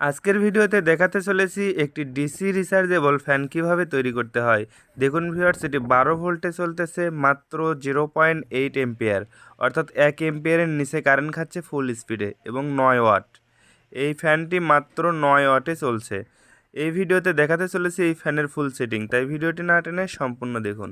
আজকের ভিডিওতে দেখাতে চলেছি একটি ডিসি রিচার্জেবল ফ্যান কীভাবে তৈরি করতে হয়। দেখুন ভিউয়ার্স এটি বারো ভোল্টে চলতেছে, মাত্র জিরো পয়েন্ট এইট এম্পিয়ার, অর্থাৎ এক এম্পিয়ারের নিচে কারেন্ট খাচ্ছে ফুল স্পিডে এবং নয় ওয়াট। এই ফ্যানটি মাত্র নয় ওয়াটে চলছে। এই ভিডিওতে দেখাতে চলেছি এই ফ্যানের ফুল সেটিং তাই ভিডিওটি না টেনে সম্পূর্ণ দেখুন।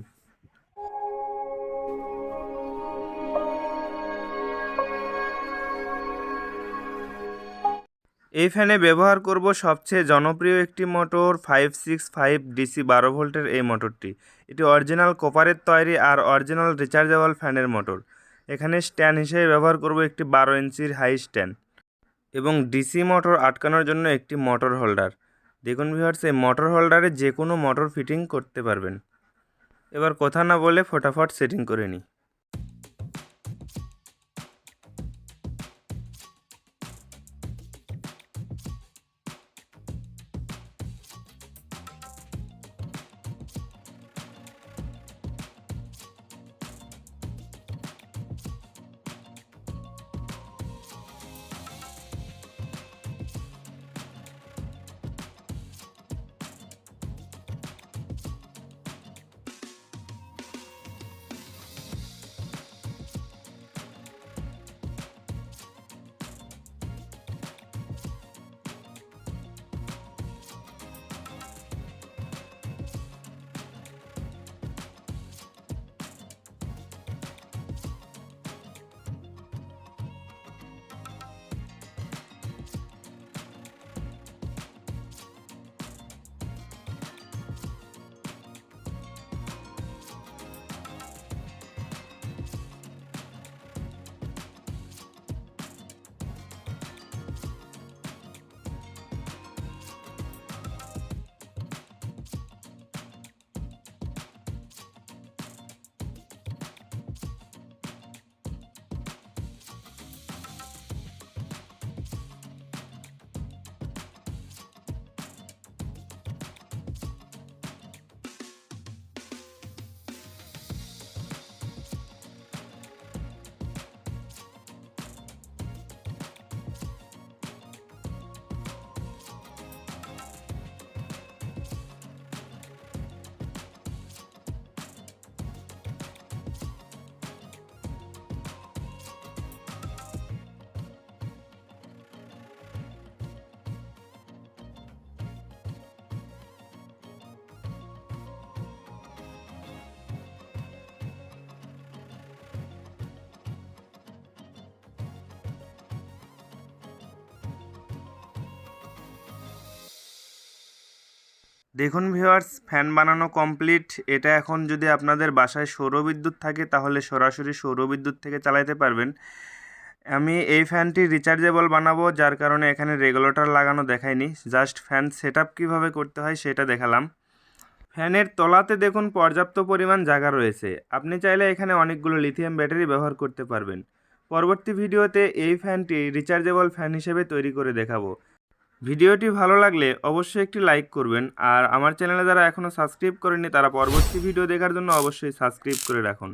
এই ফ্যানে ব্যবহার করব সবচেয়ে জনপ্রিয় একটি motor five six five DC বারো ভোল্টের এই মোটরটি। এটি অরিজিনাল কপারের তৈরি আর অরিজিনাল রিচার্জেবল ফ্যানের মোটর। এখানে স্ট্যান্ড হিসেবে ব্যবহার করব একটি বারো ইঞ্চির হাই স্ট্যান্ড এবং ডিসি মোটর আটকানোর জন্য একটি মোটর হোল্ডার। দেখুন ভিউয়ার্স, এই মোটর হোল্ডারে যে কোনো মোটর ফিটিং করতে পারবেন। এবার কথা না বলে ফটাফট সেটিং করে নিই। দেখুন ভিউয়ার্স, ফ্যান বানানো কমপ্লিট। এটা এখন যদি আপনাদের বাসায় সৌরবিদ্যুৎ থাকে, তাহলে সরাসরি সৌরবিদ্যুৎ থেকে চালাতে পারবেন। আমি এই ফ্যানটি রিচার্জেবল বানাবো, যার কারণে এখানে রেগুলেটর লাগানো দেখায়নি। জাস্ট ফ্যান সেট আপ কীভাবে করতে হয় সেটা দেখালাম। ফ্যানের তলাতে দেখুন পর্যাপ্ত পরিমাণ জায়গা রয়েছে। আপনি চাইলে এখানে অনেকগুলো লিথিয়াম ব্যাটারি ব্যবহার করতে পারবেন। পরবর্তী ভিডিওতে এই ফ্যানটি রিচার্জেবল ফ্যান হিসেবে তৈরি করে দেখাবো। ভিডিওটি ভালো লাগলে অবশ্যই একটি লাইক করবেন, আর আমার চ্যানেলে যারা এখনও সাবস্ক্রাইব করেনি তারা পরবর্তী ভিডিও দেখার জন্য অবশ্যই সাবস্ক্রাইব করে রাখুন।